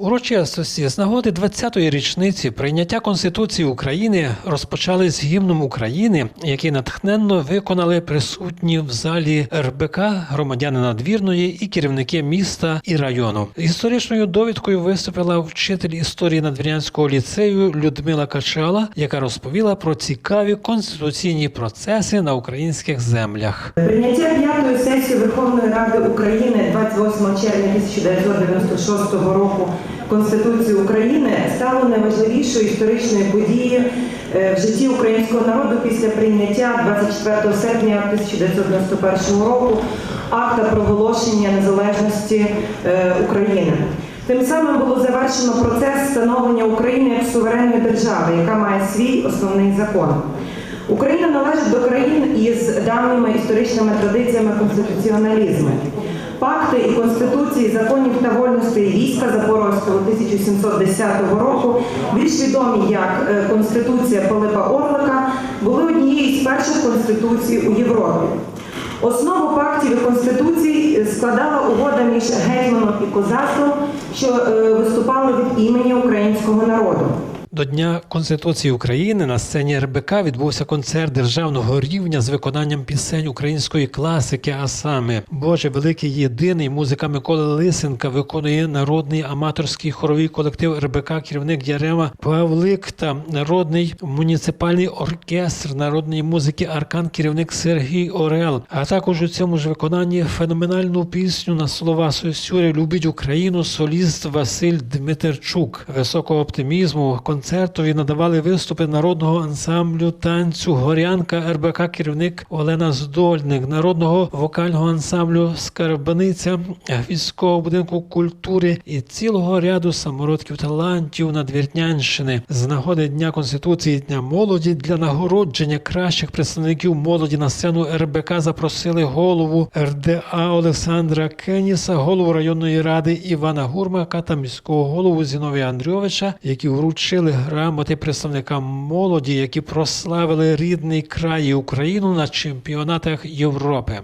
Урочистості з нагоди 20-ї річниці прийняття Конституції України розпочали з гімном України, який натхненно виконали присутні в залі РБК громадяни надвірної і керівники міста і району. Історичною довідкою виступила вчитель історії надвірнянського ліцею Людмила Качала, яка розповіла про цікаві конституційні процеси на українських землях. Прийняття п'ятої сесії Верховної Ради України 28 червня 1996 року Конституції України стало найважливішою історичною подією е, в житті українського народу після прийняття 24 серпня 1991 року акта проголошення незалежності е, України. Тим самим було завершено процес становлення України як суверенної держави, яка має свій основний закон. Україна належить до країн із давніми історичними традиціями конституціоналізму. Пакти і конституції законів та вольностей війська Запорозького 1710 року, більш відомі як е, Конституція Пилипа Орлика, були однією з перших конституцій у Європі. Основу пактів і конституцій складала угода між гетьманом і козацтвом, що е, виступали від імені українського народу. До Дня Конституції України на сцені РБК відбувся концерт державного рівня з виконанням пісень української класики, а саме Боже великий єдиний музика Миколи Лисенка виконує народний аматорський хоровий колектив РБК, керівник Ярема Павлик та народний муніципальний оркестр народної музики Аркан, керівник Сергій Орел. А також у цьому ж виконанні феноменальну пісню на слова Сосюри Любить Україну соліст Василь Дмитерчук. Високого оптимізму концертові надавали виступи народного ансамблю танцю Горянка РБК керівник Олена Здольник, народного вокального ансамблю Скарбаниця військового будинку культури і цілого ряду самородків талантів Надвірнянщини. З нагоди Дня Конституції Дня молоді для нагородження кращих представників молоді на сцену РБК запросили голову РДА Олександра Кеніса, голову районної ради Івана Гурмака та міського голову Зіновія Андрійовича, які вручили грамоти представникам молоді, які прославили рідний край і Україну на чемпіонатах Європи.